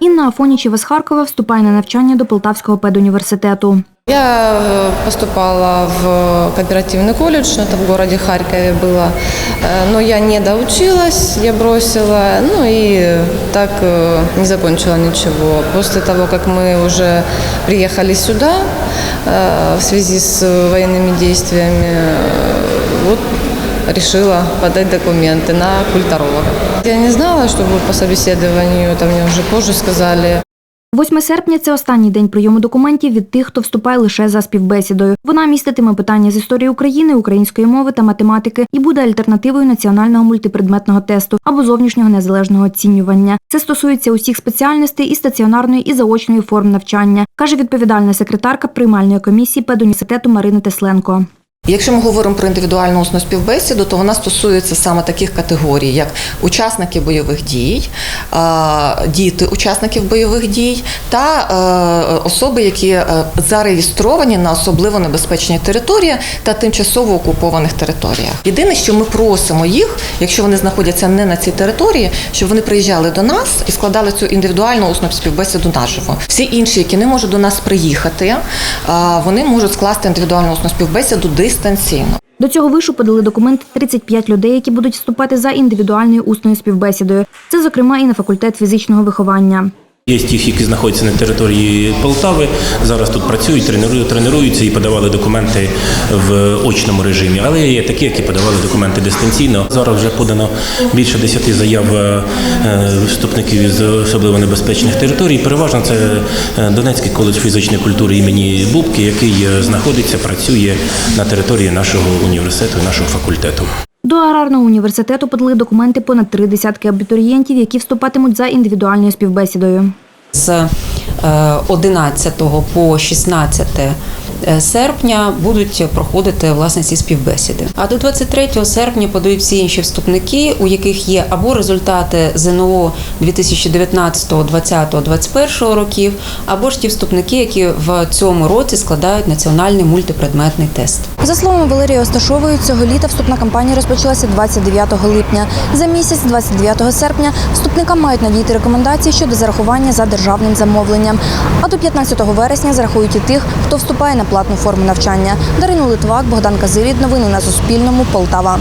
Інна Афонічева з Харкова вступає на навчання до Полтавського педуніверситету. Я э, поступала в кооперативный колледж, это в городе Харькове было, Э, но я не доучилась, я бросила, ну и так э, не закончила ничего. После того, как мы уже приехали сюда э, в связи с военными действиями, э, вот решила подать документы на культуролога. Я не знала, что будет по собеседованию, там мне уже позже сказали. 8 серпня це останній день прийому документів від тих, хто вступає лише за співбесідою. Вона міститиме питання з історії України, української мови та математики і буде альтернативою національного мультипредметного тесту або зовнішнього незалежного оцінювання. Це стосується усіх спеціальностей і стаціонарної і заочної форм навчання, каже відповідальна секретарка приймальної комісії педуніверситету Марина Тесленко. Якщо ми говоримо про індивідуальну усну співбесіду, то вона стосується саме таких категорій, як учасники бойових дій, діти учасників бойових дій та е, особи, які е, зареєстровані на особливо небезпечній території та тимчасово окупованих територіях. Єдине, що ми просимо їх, якщо вони знаходяться не на цій території, щоб вони приїжджали до нас і складали цю індивідуальну усну співбесіду наживо. Всі інші, які не можуть до нас приїхати, вони можуть скласти індивідуальну усну співбесіду дистанційно. До цього вишу подали документ 35 людей, які будуть вступати за індивідуальною усною співбесідою. Це, зокрема, і на факультет фізичного виховання. Є ті, які знаходяться на території Полтави, зараз тут працюють, тренують, тренуються і подавали документи в очному режимі. Але є такі, які подавали документи дистанційно. Зараз вже подано більше десяти заяв е, вступників із особливо небезпечних територій. Переважно це е, Донецький коледж фізичної культури імені Бубки, який е, знаходиться, працює на території нашого університету, нашого факультету. До аграрного університету подали документи понад три десятки абітурієнтів, які вступатимуть за індивідуальною співбесідою. з е, 11 по 16 серпня будуть проходити власне ці співбесіди. А до 23 серпня подають всі інші вступники, у яких є або результати ЗНО 2019, 20, 21 років, або ж ті вступники, які в цьому році складають національний мультипредметний тест. За словами Валерії Осташової, цього літа вступна кампанія розпочалася 29 липня. За місяць, 29 серпня, вступникам мають надійти рекомендації щодо зарахування за державним замовленням. А до 15 вересня зарахують і тих, хто вступає на платну форму навчання. Дарину Литвак, Богдан Казирід. Новини на Суспільному. Полтава.